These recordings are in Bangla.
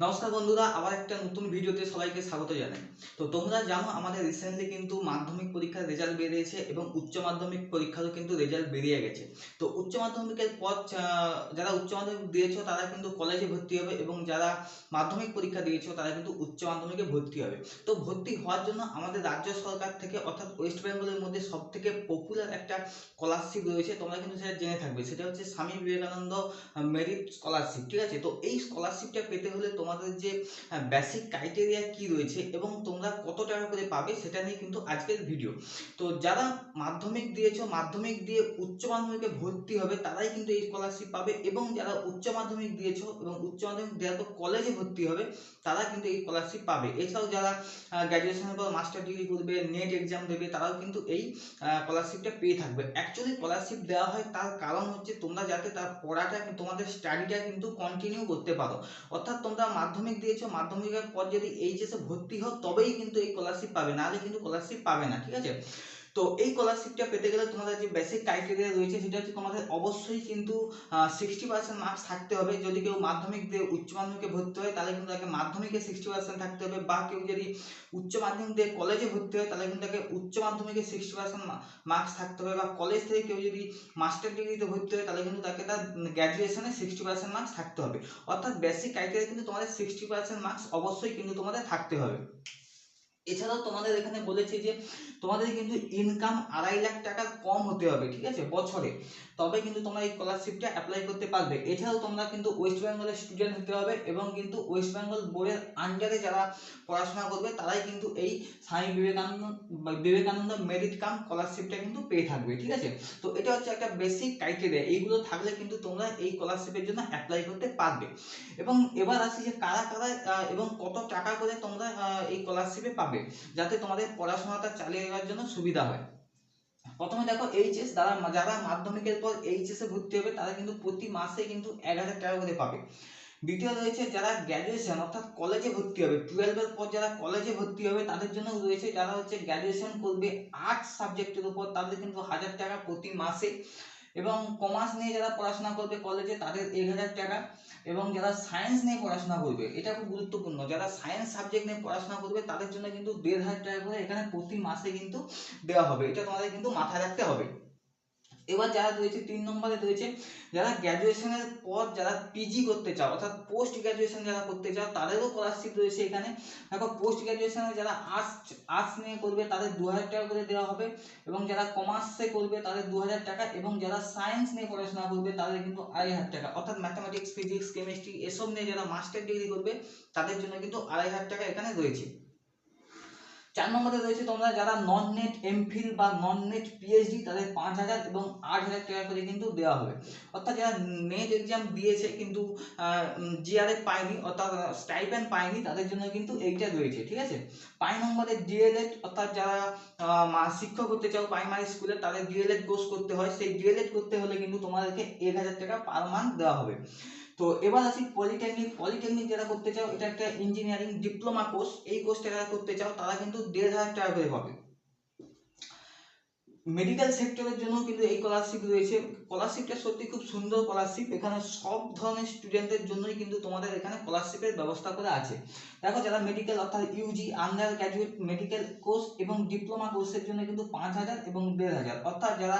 নমস্কার বন্ধুরা, আবার একটা নতুন ভিডিওতে সবাইকে স্বাগত জানাই। তো তোমরা জানো, আমাদের রিসেন্টলি কিন্তু মাধ্যমিক পরীক্ষার রেজাল্ট বেরিয়েছে এবং উচ্চ মাধ্যমিক পরীক্ষারও কিন্তু রেজাল্ট বেরিয়ে গেছে। তো উচ্চ মাধ্যমিকের পর যারা উচ্চ মাধ্যমিক দিয়েছ, তারা কিন্তু কলেজে ভর্তি হবে এবং যারা মাধ্যমিক পরীক্ষা দিয়েছ, তারা কিন্তু উচ্চ মাধ্যমিকে ভর্তি হবে। তো ভর্তি হওয়ার জন্য আমাদের রাজ্য সরকার থেকে, অর্থাৎ ওয়েস্ট বেঙ্গলের মধ্যে সব থেকে পপুলার একটা স্কলারশিপ রয়েছে, তোমরা কিন্তু সেটা জেনে থাকবে। সেটা হচ্ছে স্বামী বিবেকানন্দ মেরিট স্কলারশিপ ঠিক আছে? তো এই স্কলারশিপটা পেতে হলে তোমাদের যে বেসিক ক্রাইটেরিয়া কি রয়েছে এবং তোমরা কত টাকা করে পাবে সেটা নিয়ে কিন্তু আজকের ভিডিও তো যারা মাধ্যমিক দিয়েছ, মাধ্যমিক দিয়ে উচ্চ মাধ্যমিকে ভর্তি হবে, তারাই কিন্তু এই স্কলারশিপ পাবে এবং যারা উচ্চ মাধ্যমিক দিয়েছ এবং উচ্চ মাধ্যমিক দেওয়ার পর কলেজে ভর্তি হবে, তারা কিন্তু এই স্কলারশিপ পাবে। এছাড়াও যারা গ্র্যাজুয়েশনের পর মাস্টার ডিগ্রি করবে নেট এক্সাম দেবে, তারাও কিন্তু এই স্কলারশিপটা পেয়ে থাকবে। অ্যাকচুয়ালি স্কলারশিপ দেওয়া হয় তার কারণ হচ্ছে তোমরা যাতে তার পড়াটা, তোমাদের স্টাডিটা কিন্তু কন্টিনিউ করতে পারো। অর্থাৎ তোমরা মাধ্যমিক দিয়েছ, মাধ্যমিকের পর যদি এইচএসে ভর্তি হও, তবেই কিন্তু এই স্কলারশিপ পাবে। নাহলে কিন্তু স্কলারশিপ পাবে না, ঠিক আছে? তো এই স্কলারশিপটা পেতে গেলে তোমাদের যে বেসিক ক্রাইটেরিয়া রয়েছে, সেটা হচ্ছে তোমাদের অবশ্যই কিন্তু সিক্সটি পার্সেন্ট মার্কস থাকতে হবে। যদি কেউ মাধ্যমিক দিয়ে উচ্চ মাধ্যমিকে ভর্তি হয়, তাহলে কিন্তু তাকে মাধ্যমিকে সিক্সটি পার্সেন্ট থাকতে হবে। বা কেউ যদি উচ্চ মাধ্যমিক দিয়ে কলেজে ভর্তি হয়, তাহলে কিন্তু তাকে উচ্চ মাধ্যমিকে সিক্সটি পার্সেন্ট মার্কস থাকতে হবে। বা কলেজ থেকে কেউ যদি মাস্টার ডিগ্রিতে ভর্তি হয়, তাহলে কিন্তু তাকে তার গ্র্যাজুয়েশনে সিক্সটি পার্সেন্ট মার্কস থাকতে হবে। অর্থাৎ বেসিক ক্রাইটেরিয়া কিন্তু তোমাদের সিক্সটি পার্সেন্ট মার্কস অবশ্যই কিন্তু তোমাদের থাকতে হবে। এছাড়াও তোমাদের এখানে বলেছে যে, তোমাদের কিন্তু ইনকাম আড়াই লাখ টাকার কম হতে হবে, ঠিক আছে? বছরে। তবে কিন্তু তোমরা এই স্কলারশিপটা অ্যাপ্লাই করতে পারবে। এছাড়াও তোমরা কিন্তু ওয়েস্ট বেঙ্গলের স্টুডেন্ট হতে হবে এবং কিন্তু ওয়েস্ট বেঙ্গল বোর্ডের আন্ডারে যারা পড়াশোনা করবে, তারাই কিন্তু এই স্বামী বিবেকানন্দ বিবেকানন্দ মেরিট কাম স্কলারশিপটা কিন্তু পেয়ে থাকবে, ঠিক আছে? তো এটা হচ্ছে একটা বেসিক ক্রাইটেরিয়া এইগুলো থাকলে কিন্তু তোমরা এই স্কলারশিপের জন্য অ্যাপ্লাই করতে পারবে। এবং এবার আসি যে কারা কারা এবং কত টাকা করে তোমরা এই স্কলারশিপে পাবে। যাতে তোমাদের পড়াশোনাটা চালিয়ে যাওয়ার জন্য সুবিধা হয়। প্রথমে দেখো এইচএস যারা যারা মাধ্যমিকের পর এইচএস ভর্তি হবে, তারা কিন্তু প্রতি মাসে কিন্তু এক হাজার টাকা করে পাবে। দ্বিতীয় রয়েছে যারা গ্র্যাজুয়েশন অর্থাৎ কলেজে ভর্তি হবে টুয়েলভের পর যারা কলেজে ভর্তি হবে, তাদের জন্য রয়েছে যারা হচ্ছে গ্র্যাজুয়েশন করবে আর্টস সাবজেক্টের উপর, তাদের কিন্তু হাজার টাকা প্রতি মাসে। এবং কমার্স নিয়ে যারা পড়াশোনা করবে কলেজে তাদের এক হাজার টাকা এবং যারা সায়েন্স নিয়ে পড়াশোনা করবে, এটা খুব গুরুত্বপূর্ণ। যারা সায়েন্স সাবজেক্ট নিয়ে পড়াশোনা করবে, তাদের জন্য কিন্তু দেড় হাজার টাকা করে এখানে প্রতি মাসে কিন্তু দেওয়া হবে। এটা তোমাদের কিন্তু মাথায় রাখতে হবে। এবার যারা রয়েছে তিন নম্বরে রয়েছে যারা গ্র্যাজুয়েশনের পর যারা পিজি করতে চাও, অর্থাৎ পোস্ট গ্র্যাজুয়েশন যারা করতে চাও, তাদেরও স্কলারশিপ রয়েছে এখানে। দেখো পোস্ট গ্র্যাজুয়েশনে যারা আর্টস আর্টস নিয়ে করবে, তাদের দু হাজার টাকা করে দেওয়া হবে এবং যারা কমার্সে করবে, তাদের দু হাজার টাকা এবং যারা সায়েন্স নিয়ে পড়াশোনা করবে, তাদের কিন্তু আড়াই হাজার টাকা। অর্থাৎ ম্যাথামেটিক্স ফিজিক্স কেমিস্ট্রি এসব নিয়ে যারা মাস্টার ডিগ্রি করবে, তাদের জন্য কিন্তু আড়াই হাজার টাকা এখানে রয়েছে। চার নম্বরে রয়েছে তোমরা যারা নন নেট এমফিল বা নন নেট পিএইচডি তাদের পাঁচ হাজার এবং আট হাজার টাকা করে কিন্তু দেওয়া হবে। অর্থাৎ যারা নেট এক্সাম দিয়েছে কিন্তু জিআরএফ পায়নি, অর্থাৎ স্টাইপেন্ড পায়নি, তাদের জন্য কিন্তু এইটা রয়েছে, ঠিক আছে? পাঁচ নম্বরে ডিএলএড অর্থাৎ যারা শিক্ষক হতে চাও প্রাইমারি স্কুলে তাদের ডিএলএড কোর্স করতে হয়। সেই ডিএলএড করতে হলে কিন্তু তোমাদেরকে এক হাজার টাকা পার মান্থ দেওয়া হবে। তো এবার আসি পলিটেকনিক পলিটেকনিক যারা করতে চাও, এটা একটা ইঞ্জিনিয়ারিং ডিপ্লোমা কোর্স এই কোর্সটা যারা করতে চাও, তারা কিন্তু দেড় হাজার টাকা করে পাবে মেডিকেল সেক্টরের জন্য কিন্তু এই স্কলারশিপ রয়েছে। স্কলারশিপটা সত্যি খুব সুন্দর স্কলারশিপ এখানে সব ধরনের স্টুডেন্টদের জন্যই কিন্তু তোমাদের এখানে স্কলারশিপের ব্যবস্থা করা আছে। দেখো যারা মেডিকেল অর্থাৎ UG undergraduate medical course এবং ডিপ্লোমা কোর্সের জন্য কিন্তু পাঁচ হাজার এবং দেড় হাজার। অর্থাৎ যারা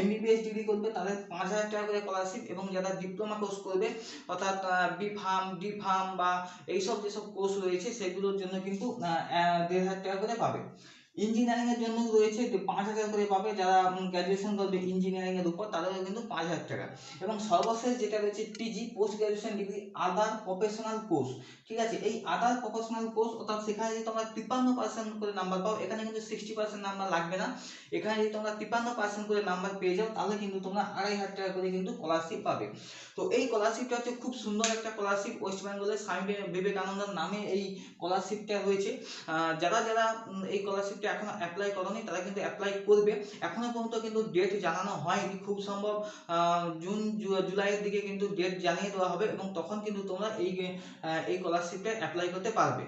এমবিবিএস ডিগ্রি করবে তাদের পাঁচ হাজার টাকা করে স্কলারশিপ এবং যারা ডিপ্লোমা কোর্স করবে, অর্থাৎ বি ফার্ম ডি ফার্ম বা এইসব যেসব কোর্স রয়েছে, সেগুলোর জন্য কিন্তু দেড় হাজার টাকা করে পাবে। ইঞ্জিনিয়ারিং এর জন্য রয়েছে পাঁচ হাজার করে পাবে যারা গ্র্যাজুয়েশন করবে ইঞ্জিনিয়ারিং এর উপর তাদেরও কিন্তু পাঁচ হাজার টাকা। এবং সর্বশেষ যেটা রয়েছে PG post graduation degree other professional course ঠিক আছে? এই আদার প্রফেশনাল কোর্স অর্থাৎ সেখানে যদি তোমরা তিপ্পান্ন পার্সেন্ট করে নাম্বার পাও এখানে কিন্তু সিক্সটি পার্সেন্ট নাম্বার লাগবে না। এখানে যদি তোমরা তিপ্পান্ন পার্সেন্ট করে নাম্বার পেয়ে যাও তাহলে কিন্তু তোমরা আড়াই হাজার টাকা করে কিন্তু স্কলারশিপ পাবে। তো এই স্কলারশিপটা হচ্ছে খুব সুন্দর একটা স্কলারশিপ ওয়েস্ট বেঙ্গলের স্বামী বিবে- বিবেকানন্দের নামে এই স্কলারশিপটা আহ, যারা যারা এই স্কলারশিপটা এখনও অ্যাপ্লাই করনি, তারা কিন্তু অ্যাপ্লাই করবে। এখনও পর্যন্ত কিন্তু ডেট জানানো হয়নি, খুব সম্ভব জুন জুলাইয়ের দিকে কিন্তু ডেট জানিয়ে দেওয়া হবে এবং তখন কিন্তু তোমরা এই এই স্কলারশিপটা অ্যাপ্লাই করতে পারবে।